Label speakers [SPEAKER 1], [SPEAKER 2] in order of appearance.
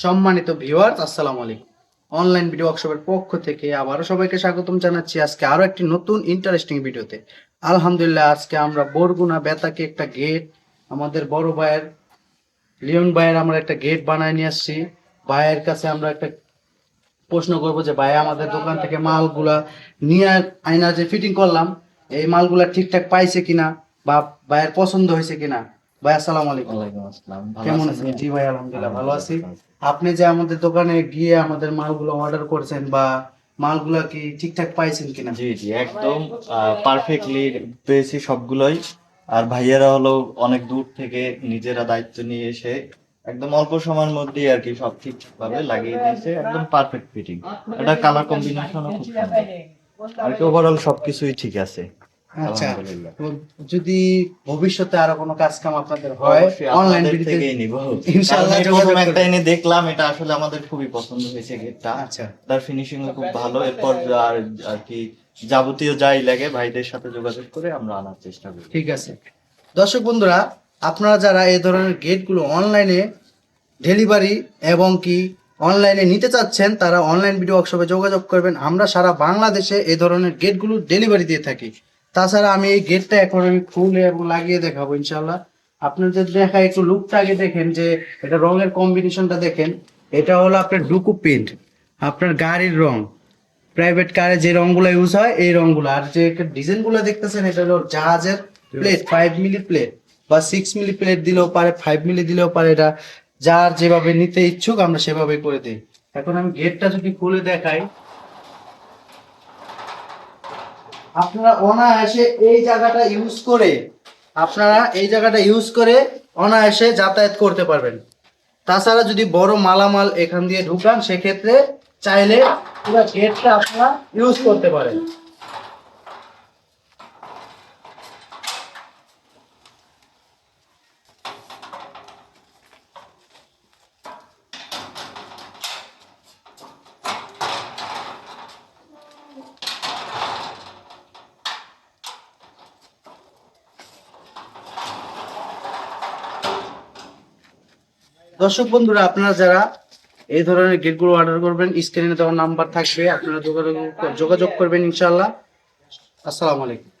[SPEAKER 1] সম্মানিত ভিউয়ার্স, আসসালামু আলাইকুম। অনলাইন ভিডিও ওয়ার্কশপের পক্ষ থেকে আবারও সবাইকে স্বাগতম জানাচ্ছি আজকে আরও একটি নতুন ইন্টারেস্টিং ভিডিওতে। আলহামদুলিল্লাহ, আজকে আমরা বরগুনা বেতাকে একটা গেট আমাদের বড় ভাইয়ের, লিওন ভাইয়ের আমরা একটা গেট বানায় নিয়ে আসছি। ভাইয়ের কাছে আমরা একটা প্রশ্ন করব যে ভাই আমাদের দোকান থেকে মালগুলা নিয়ে আইনা যে ফিটিং করলাম, এই মালগুলা ঠিকঠাক পাইছে কিনা বা ভাইয়ের পছন্দ হয়েছে কিনা? ভাই আসসালামু আলাইকুম।
[SPEAKER 2] ওয়ালাইকুম আসসালাম।
[SPEAKER 1] কেমন
[SPEAKER 2] আছেন?
[SPEAKER 1] জি ভাই আলহামদুলিল্লাহ ভালো আছি। আপনি যে আমাদের দোকানে গিয়ে আমাদের মালগুলো অর্ডার করেছেন বা মালগুলা কি ঠিকঠাক পাইছেন কিনা?
[SPEAKER 2] জি জি একদম পারফেক্টলি পেয়েছি সবগুলোই। আর ভাইয়েরা হলো অনেক দূর থেকে নিজেরা দায়িত্ব নিয়ে এসে একদম অল্প সময়ের মধ্যেই আর কি সব ঠিকঠাক ভাবে লাগিয়ে দিয়েছে। একদম পারফেক্ট ফিটিং এটা কালার কম্বিনেশনও খুব সুন্দর। আর কি ওভারঅল সবকিছুই ঠিক আছে।
[SPEAKER 1] আচ্ছা যদি ভবিষ্যতে আরও কোনো কাজ কাম আপনাদের হয় অনলাইন
[SPEAKER 2] থেকেই নিব।
[SPEAKER 1] ইনশাআল্লাহ করবেন।
[SPEAKER 2] একটা এনে দেখলাম এটা আসলে আমাদের খুবই পছন্দ হয়েছে গেটটা।
[SPEAKER 1] আচ্ছা।
[SPEAKER 2] তার ফিনিশিং খুব ভালো। এরপর আর আর কি যাবতীয় যাই লাগে ভাইদের সাথে যোগাযোগ করে আমরা আনার চেষ্টা করি।
[SPEAKER 1] ঠিক আছে। দর্শক বন্ধুরা আপনারা যারা এই ধরনের গেটগুলো অনলাইনে ডেলিভারি এবং কি অনলাইনে নিতে চাচ্ছেন তারা অনলাইন ভিডিও ওয়ার্কশপে যোগাযোগ করবেন। আমরা সারা বাংলাদেশে এই ধরনের গেটগুলো ডেলিভারি দিয়ে থাকি। তাছাড়া আমি এই গেটটা এখন আমি খুলে এবং লাগিয়ে দেখাবো ইনশাল্লাহ আপনাদের দেখা একটু লুকটা আগে দেখেন যে, এটা রঙের কম্বিনেশনটা দেখেন। এটা হলো আপনার ডুকু প্রিন্ট আপনার গাড়ির রং। প্রাইভেট কারে যে রংগুলো ইউজ হয়, এই রংগুলো। আর যে ডিজাইনগুলো দেখতেছেন, এটা হলো জাহাজের প্লেট ফাইভ মিলি প্লেট বা সিক্স মিলি প্লেট দিলেও পারে ফাইভ মিলি দিলেও পারে। এটা যার যেভাবে নিতে ইচ্ছুক, আমরা সেভাবে করে দিই। এখন আমি গেটটা যদি খুলে দেখাই আপনারা অনায়াসে এই জায়গাটা ইউজ করে, আপনারা এই জায়গাটা ইউজ করে অনায়াসে যাতায়াত করতে পারবেন। তাছাড়া যদি বড় মালামাল এখান দিয়ে ঢুকান, সেক্ষেত্রে চাইলে পুরো গেটটা আপনারা ইউজ করতে পারেন। দর্শক বন্ধুরা, আপনারা যারা এই ধরনের গেটগুলো অর্ডার করবেন স্ক্রিনে দেওয়া নাম্বার থাকবে, আপনারা যোগাযোগ যোগাযোগ করবেন ইনশাল্লাহ আসসালামু আলাইকুম।